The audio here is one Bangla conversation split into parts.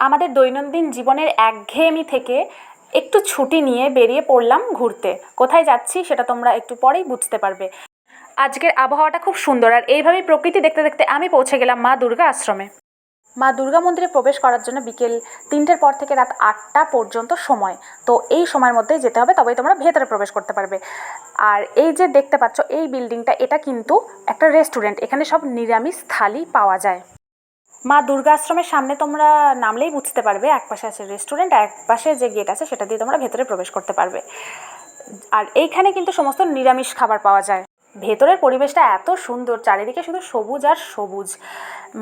আমাদের দৈনন্দিন জীবনের একঘেয়েমি থেকে একটু ছুটি নিয়ে বেরিয়ে পড়লাম ঘুরতে। কোথায় যাচ্ছি সেটা তোমরা একটু পরেই বুঝতে পারবে। আজকের আবহাওয়াটা খুব সুন্দর আর এইভাবেই প্রকৃতি দেখতে দেখতে আমি পৌঁছে গেলাম মা দুর্গা আশ্রমে। মা দুর্গা মন্দিরে প্রবেশ করার জন্য বিকেল তিনটের পর থেকে রাত আটটা পর্যন্ত সময়। তো এই সময়ের মধ্যে যেতে হবে, তবেই তোমরা ভেতরে প্রবেশ করতে পারবে। আর এই যে দেখতে পাচ্ছ, এই বিল্ডিংটা, এটা কিন্তু একটা রেস্টুরেন্ট। এখানে সব নিরামিষ থালি পাওয়া যায়। মা দুর্গা আশ্রমের সামনে তোমরা নামলেই বুঝতে পারবে, এক পাশে আছে রেস্টুরেন্ট এক পাশে যে গেট আছে সেটা দিয়ে তোমরা ভেতরে প্রবেশ করতে পারবে। আর এইখানে কিন্তু সমস্ত নিরামিষ খাবার পাওয়া যায়। ভেতরের পরিবেশটা এত সুন্দর, চারিদিকে শুধু সবুজ আর সবুজ।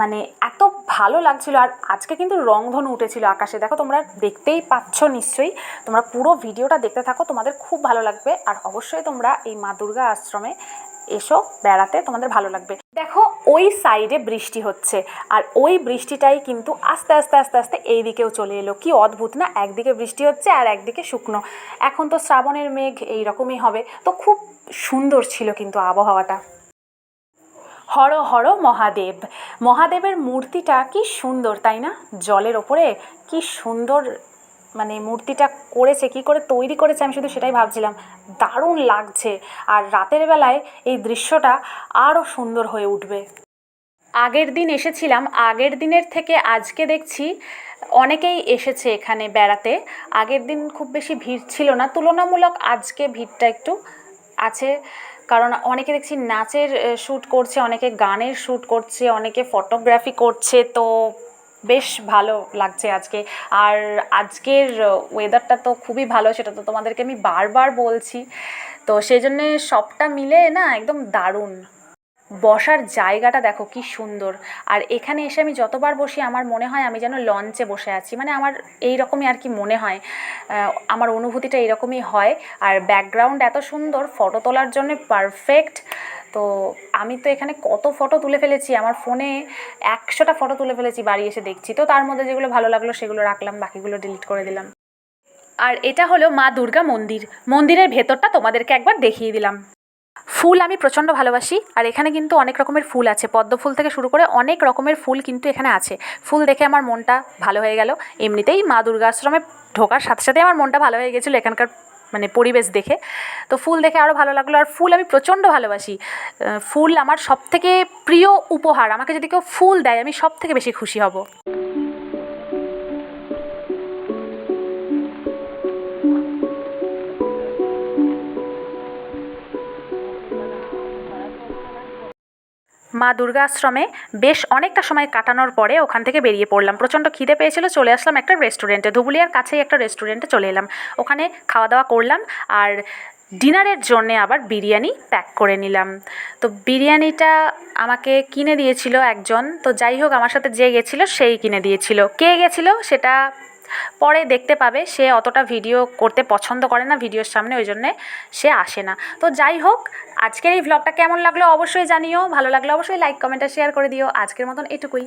মানে এত ভালো লাগছিল আর আজকে কিন্তু রংধনু উঠেছিল আকাশে। দেখো তোমরা দেখতেই পাচ্ছ নিশ্চয়ই, তোমরা পুরো ভিডিওটা দেখতে থাকো, তোমাদের খুব ভালো লাগবে। আর অবশ্যই তোমরা এই মা দুর্গা আশ্রমে এসো, বেড়াতে তোমাদের ভালো লাগবে। দেখো, ওই সাইডে বৃষ্টি হচ্ছে। আর ওই বৃষ্টিটাই কিন্তু আস্তে আস্তে আস্তে আস্তে এই দিকেও চলে এলো। কি অদ্ভুত না? একদিকে বৃষ্টি হচ্ছে আর একদিকে শুকনো। এখন তো শ্রাবণের মেঘ, এই রকমই হবে। তো খুব সুন্দর ছিল কিন্তু আবহাওয়াটা। হর হর মহাদেব। মহাদেবের মূর্তিটা কি সুন্দর, তাই না? জলের ওপরে কি সুন্দর মানে মূর্তিটা করেছে, কি করে তৈরি করেছে আমি শুধু সেটাই ভাবছিলাম। দারুণ লাগছে। আর রাতের বেলায় এই দৃশ্যটা আরও সুন্দর হয়ে উঠবে। আগের দিন এসেছিলাম, আগের দিনের থেকে আজকে দেখছি অনেকেই এসেছে এখানে বেড়াতে। আগের দিন খুব বেশি ভিড় ছিল না। তুলনামূলক আজকে ভিড়টা একটু আছে। কারণ অনেকে দেখছি নাচের শ্যুট করছে, অনেকে গানের শ্যুট করছে, অনেকে ফটোগ্রাফি করছে। তো বেশ ভালো লাগছে আজকে। আর আজকের ওয়েদারটা তো খুবই ভালো, সেটা তো তোমাদেরকে আমি বারবার বলছি। তো সেই জন্যে সবটা মিলে না একদম দারুণ। বসার জায়গাটা দেখো কি সুন্দর। আর এখানে এসে আমি যতবার বসি, আমার মনে হয় আমি যেন লঞ্চে বসে আছি। মানে আমার এই রকমই আর কি মনে হয়। আমার অনুভূতিটা এরকমই হয়। আর ব্যাকগ্রাউন্ড এত সুন্দর ফটো তোলার জন্য পারফেক্ট তো আমি তো এখানে কত ফটো তুলে ফেলেছি, আমার ফোনে একশোটা ফটো তুলে ফেলেছি বাড়ি এসে দেখছি। তো তার মধ্যে যেগুলো ভালো লাগল সেগুলো রাখলাম, বাকিগুলো ডিলিট করে দিলাম। আর এটা হলো মা দুর্গা মন্দির। মন্দিরের ভেতরটা তোমাদেরকে একবার দেখিয়ে দিলাম। ফুল আমি প্রচণ্ড ভালোবাসি, আর এখানে কিন্তু অনেক রকমের ফুল আছে। পদ্ম ফুল থেকে শুরু করে অনেক রকমের ফুল কিন্তু এখানে আছে। ফুল দেখে আমার মনটা ভালো হয়ে গেল। এমনিতেই মা দুর্গা আশ্রমে ঢোকার সাথে সাথে আমার মনটা ভালো হয়ে গেছিল। এখানকার মানে পরিবেশ দেখে। তো ফুল দেখে আরও ভালো লাগল। আর ফুল আমি প্রচণ্ড ভালোবাসি। ফুল আমার সব থেকে প্রিয় উপহার। আমাকে যদি কেউ ফুল দেয়, আমি সব থেকে বেশি খুশি হব। মা দুর্গা আশ্রমে বেশ অনেকটা সময় কাটানোর পরে ওখান থেকে বেরিয়ে পড়লাম। প্রচণ্ড খিদে পেয়েছিল, চলে আসলাম একটা রেস্টুরেন্টে ধুবুলিয়ার কাছেই একটা রেস্টুরেন্টে চলে এলাম। ওখানে খাওয়া দাওয়া করলাম আর ডিনারের জন্যে আবার বিরিয়ানি প্যাক করে নিলাম। তো বিরিয়ানিটা আমাকে কিনে দিয়েছিল একজন। তো যাই হোক, আমার সাথে যে গেছিল, সেই কিনে দিয়েছিল। কে গেছিল, সেটা পরে দেখতে পাবে সে অতটা ভিডিও করতে পছন্দ করে না ভিডিওর সামনে, ওই জন্যে সে আসে না। তো যাই হোক, আজকের এই ভ্লগটা কেমন লাগল অবশ্যই জানিও, ভালো লাগলে অবশ্যই লাইক কমেন্ট আর শেয়ার করে দিও। আজকের মতন এটুকুই।